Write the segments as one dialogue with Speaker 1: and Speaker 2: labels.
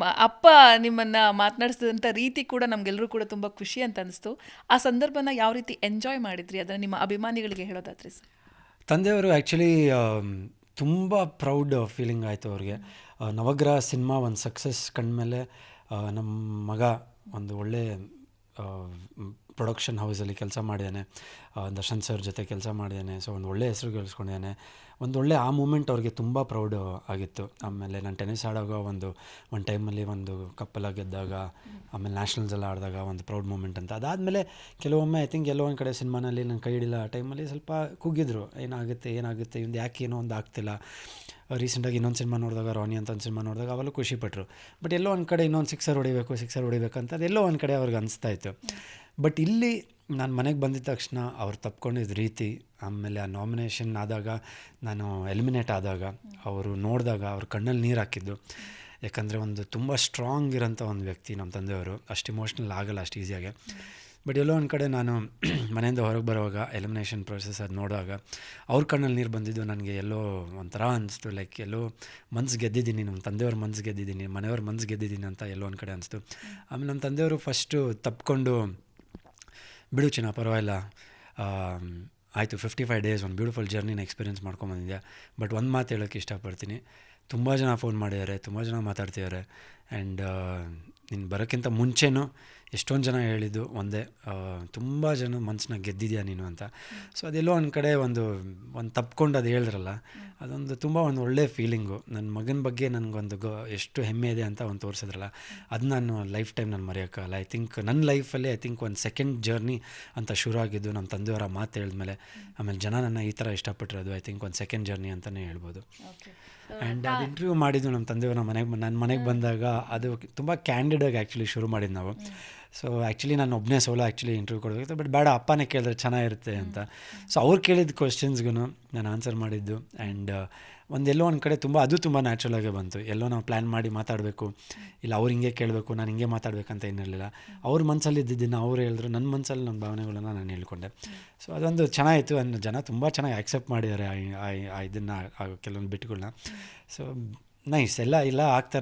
Speaker 1: ಅಪ್ಪ ನಿಮ್ಮನ್ನು ಮಾತನಾಡಿಸಿದಂಥ ರೀತಿ ಕೂಡ ನಮಗೆಲ್ಲರೂ ಕೂಡ ತುಂಬ ಖುಷಿ ಅಂತ ಅನಿಸ್ತು. ಆ ಸಂದರ್ಭನ ಯಾವ ರೀತಿ ಎಂಜಾಯ್ ಮಾಡಿದ್ರಿ? ಅದನ್ನು ನಿಮ್ಮ ಅಭಿಮಾನಿಗಳಿಗೆ ಹೇಳೋದಾದ್ರೆ
Speaker 2: ತಂದೆಯವರು ಆ್ಯಕ್ಚುಲಿ ತುಂಬ ಪ್ರೌಡ್ ಫೀಲಿಂಗ್ ಆಯಿತು ಅವ್ರಿಗೆ. ನವಗ್ರಹ ಸಿನಿಮಾ ಒಂದು ಸಕ್ಸಸ್ ಕಂಡ್ಮೇಲೆ ನಮ್ಮ ಮಗ ಒಂದು ಒಳ್ಳೆ ಪ್ರೊಡಕ್ಷನ್ ಹೌಸಲ್ಲಿ ಕೆಲಸ ಮಾಡಿದ್ದಾನೆ ದರ್ಶನ್ ಸರ್ ಜೊತೆ ಕೆಲಸ ಮಾಡಿದ್ದಾನೆ ಸೊ ಒಂದು ಒಳ್ಳೆ ಹೆಸರು ಗಳಿಸ್ಕೊಂಡಿದ್ದಾನೆ ಒಂದು ಒಳ್ಳೆ ಆ ಮೂಮೆಂಟ್ ಅವ್ರಿಗೆ ತುಂಬ ಪ್ರೌಡ್ ಆಗಿತ್ತು. ಆಮೇಲೆ ನಾನು ಟೆನಿಸ್ ಆಡೋವಾಗ ಒಂದು ಒಂದು ಟೈಮಲ್ಲಿ ಒಂದು ಕಪ್ಪೆಲ್ಲ ಗೆದ್ದಾಗ, ಆಮೇಲೆ ನ್ಯಾಷನಲ್ಸ್ ಎಲ್ಲ ಆಡಿದಾಗ ಒಂದು ಪ್ರೌಡ್ ಮೂಮೆಂಟ್ ಅಂತ. ಅದಾದಮೇಲೆ ಕೆಲವೊಮ್ಮೆ ಐ ಥಿಂಕ್ ಎಲ್ಲೋ ಒಂದು ಕಡೆ ಸಿನಿಮಾನಲ್ಲಿ ನಾನು ಕೈ ಹಿಡಿಲ್ಲ ಆ ಟೈಮಲ್ಲಿ ಸ್ವಲ್ಪ ಕುಗ್ಗಿದ್ರು ಏನಾಗುತ್ತೆ ಏನಾಗುತ್ತೆ ಇವ್ದು ಯಾಕೆ ಏನೋ ಒಂದು ಆಗ್ತಿಲ್ಲ. ರೀಸೆಂಟಾಗಿ ಇನ್ನೊಂದು ಸಿನಿಮಾ ನೋಡಿದಾಗ ರಾನಿ ಅಂತ ಒಂದು ಸಿನಿಮಾ ನೋಡಿದಾಗ ಅವೆಲ್ಲ ಖುಷಿಪಟ್ಟರು ಬಟ್ ಎಲ್ಲೋ ಒಂದು ಕಡೆ ಇನ್ನೊಂದು ಸಿಕ್ಸರ್ ಹೊಡಿಬೇಕು ಸಿಕ್ಸರ್ ಹೊಡಿಬೇಕು ಅಂತ ಅದೆಲ್ಲೋ ಒಂದು ಕಡೆ ಅವ್ರಿಗೆ ಅನಿಸ್ತಾ ಇತ್ತು. ಬಟ್ ಇಲ್ಲಿ ನಾನು ಮನೆಗೆ ಬಂದಿದ್ದ ತಕ್ಷಣ ಅವ್ರು ತಪ್ಕೊಂಡಿದ್ದ ರೀತಿ, ಆಮೇಲೆ ಆ ನಾಮಿನೇಷನ್ ಆದಾಗ, ನಾನು ಎಲಿಮಿನೇಟ್ ಆದಾಗ, ಅವರು ನೋಡಿದಾಗ ಅವ್ರ ಕಣ್ಣಲ್ಲಿ ನೀರು ಹಾಕಿದ್ದು. ಯಾಕಂದರೆ ಒಂದು ತುಂಬ ಸ್ಟ್ರಾಂಗ್ ಇರೋಂಥ ಒಂದು ವ್ಯಕ್ತಿ ನಮ್ಮ ತಂದೆಯವರು. ಅಷ್ಟು ಇಮೋಷ್ನಲ್ ಆಗಲ್ಲ, ಅಷ್ಟು ಈಸಿಯಾಗಿ ಬಟ್ ಎಲ್ಲೋ ಒಂದು ಕಡೆ ನಾನು ಮನೆಯಿಂದ ಹೊರಗೆ ಬರುವಾಗ ಎಲಿಮಿನೇಷನ್ ಪ್ರೊಸೆಸ್ ಅದು ನೋಡುವಾಗ ಅವ್ರ ಕಣ್ಣಲ್ಲಿ ನೀರು ಬಂದಿದ್ದು ನನಗೆ ಎಲ್ಲೋ ಒಂಥರ ಅನಿಸ್ತು. ಲೈಕ್ ಎಲ್ಲೋ ಮನ್ಸು ಗೆದ್ದಿದ್ದೀನಿ ನಮ್ಮ ತಂದೆಯವ್ರ ಮನ್ಸು ಗೆದ್ದಿದ್ದೀನಿ, ಮನೆಯವ್ರ ಮನ್ಸು ಗೆದ್ದಿದ್ದೀನಿ ಅಂತ ಎಲ್ಲೋ ಒಂದು ಕಡೆ ಅನಿಸ್ತು. ಆಮೇಲೆ ನಮ್ಮ ತಂದೆಯವರು ಫಸ್ಟು ತಪ್ಕೊಂಡು ಬಿಡು ಚಿನ್ನ, ಪರವಾಗಿಲ್ಲ. ಆಯಿತು ಫಿಫ್ಟಿ ಫೈವ್ ಡೇಸ್ ಒಂದು ಬ್ಯೂಟಿಫುಲ್ ಜರ್ನಿನ ಎಕ್ಸ್ಪೀರಿಯೆನ್ಸ್ ಮಾಡ್ಕೊಂಬಂದಿದ್ದೆ ಬಟ್ ಒಂದು ಮಾತು ಹೇಳೋಕ್ಕೆ ಇಷ್ಟಪಡ್ತೀನಿ. ತುಂಬ ಜನ ಫೋನ್ ಮಾಡಿದ್ದಾರೆ, ತುಂಬ ಜನ ಮಾತಾಡ್ತಿದ್ದಾರೆ. ಆ್ಯಂಡ್ ನೀನು ಬರೋಕ್ಕಿಂತ ಮುಂಚೆನೂ ಎಷ್ಟೊಂದು ಜನ ಹೇಳಿದ್ದು ಒಂದೇ ತುಂಬ ಜನ ಮನಸ್ಸನ್ನ ಗೆದ್ದಿದ್ಯಾ ನೀನು ಅಂತ. ಸೊ ಅದೆಲ್ಲೋ ಒಂದು ಕಡೆ ಒಂದು ಒಂದು ತಪ್ಕೊಂಡು ಅದು ಹೇಳಿದ್ರಲ್ಲ ಅದೊಂದು ತುಂಬ ಒಂದು ಒಳ್ಳೆ ಫೀಲಿಂಗು ನನ್ನ ಮಗನ ಬಗ್ಗೆ ನನಗೊಂದು ಗೊ ಎಷ್ಟು ಹೆಮ್ಮೆ ಇದೆ ಅಂತ ಒಂದು ತೋರಿಸಿದ್ರಲ್ಲ ಅದು ನಾನು ಲೈಫ್ ಟೈಮ್ ನಾನು ಮರೆಯೋಕ್ಕಲ್ಲ ಐ ಥಿಂಕ್ ನನ್ನ ಲೈಫಲ್ಲಿ ಐ ಥಿಂಕ್ ಒಂದು ಸೆಕೆಂಡ್ ಜರ್ನಿ ಅಂತ ಶುರು ಆಗಿದ್ದು ನಮ್ಮ ತಂದೆಯವರ ಮಾತು ಹೇಳಿದ್ಮೇಲೆ ಆಮೇಲೆ ಜನ ನನ್ನ ಈ ಥರ ಇಷ್ಟಪಟ್ಟಿರೋದು ಐ ಥಿಂಕ್ ಒಂದು ಸೆಕೆಂಡ್ ಜರ್ನಿ ಅಂತಲೇ ಹೇಳ್ಬೋದು. ಆ್ಯಂಡ್ ಅದು ಇಂಟರ್ವ್ಯೂ ಮಾಡಿದ್ದು ನಮ್ಮ ತಂದೆಯವ್ರ ಮನೆಗೆ ನನ್ನ ಮನೆಗೆ ಬಂದಾಗ ಅದು ತುಂಬ ಕ್ಯಾಂಡಿಡಾಗಿ ಆ್ಯಕ್ಚುಲಿ ಶುರು ಮಾಡಿದ್ದು ನಾವು. ಸೊ ಆ್ಯಕ್ಚುಲಿ ನಾನು ಒಬ್ಬನೇ ಸೋಲೋ ಆ್ಯಕ್ಚುಲಿ ಇಂಟರ್ವ್ಯೂ ಕೊಡಬೇಕಿತ್ತು ಬಟ್ ಬೇಡ, ಅಪ್ಪನೇ ಕೇಳಿದ್ರೆ ಚೆನ್ನಾಗಿರುತ್ತೆ ಅಂತ. ಸೊ ಅವ್ರು ಕೇಳಿದ ಕ್ವಶನ್ಸ್ಗೂ ನಾನು ಆನ್ಸರ್ ಮಾಡಿದ್ದು. ಆ್ಯಂಡ್ ಒಂದೆಲ್ಲೋ ಒಂದು ಕಡೆ ತುಂಬ, ಅದು ತುಂಬ ನ್ಯಾಚುರಲಾಗೆ ಬಂತು. ಎಲ್ಲೋ ನಾವು ಪ್ಲ್ಯಾನ್ ಮಾಡಿ ಮಾತಾಡಬೇಕು. ಇಲ್ಲ, ಅವ್ರು ಹಿಂಗೆ ಕೇಳಬೇಕು, ನಾನು ಹಿಂಗೆ ಮಾತಾಡಬೇಕಂತ ಏನಿರಲಿಲ್ಲ ಅವ್ರ ಮನಸ್ಸಲ್ಲಿ ಇದ್ದಿದ್ದನ್ನು ಅವ್ರು ಹೇಳಿದ್ರು. ನನ್ನ ಮನಸ್ಸಲ್ಲಿ ನನ್ನ ಭಾವನೆಗಳನ್ನ ನಾನು ಹೇಳ್ಕೊಂಡೆ. ಸೊ ಅದೊಂದು ಚೆನ್ನಾಗಿತ್ತು. ಅನ್ನ ಜನ ತುಂಬ ಚೆನ್ನಾಗಿ ಆಕ್ಸೆಪ್ಟ್ ಮಾಡಿದ್ದಾರೆ ಇದನ್ನು ಕೆಲವೊಂದು ಬಿಟ್ಟುಗಳನ್ನ ಸೊ ನೈಸ್ ಎಲ್ಲ ಇಲ್ಲ ಆಗ್ತಾ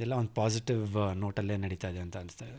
Speaker 2: ಎಲ್ಲ ಒಂದು ಪಾಸಿಟಿವ್ ನೋಟಲ್ಲೇ ನಡೀತಾ ಇದೆ ಅಂತ ಅನಿಸ್ತಾ ಇದೆ.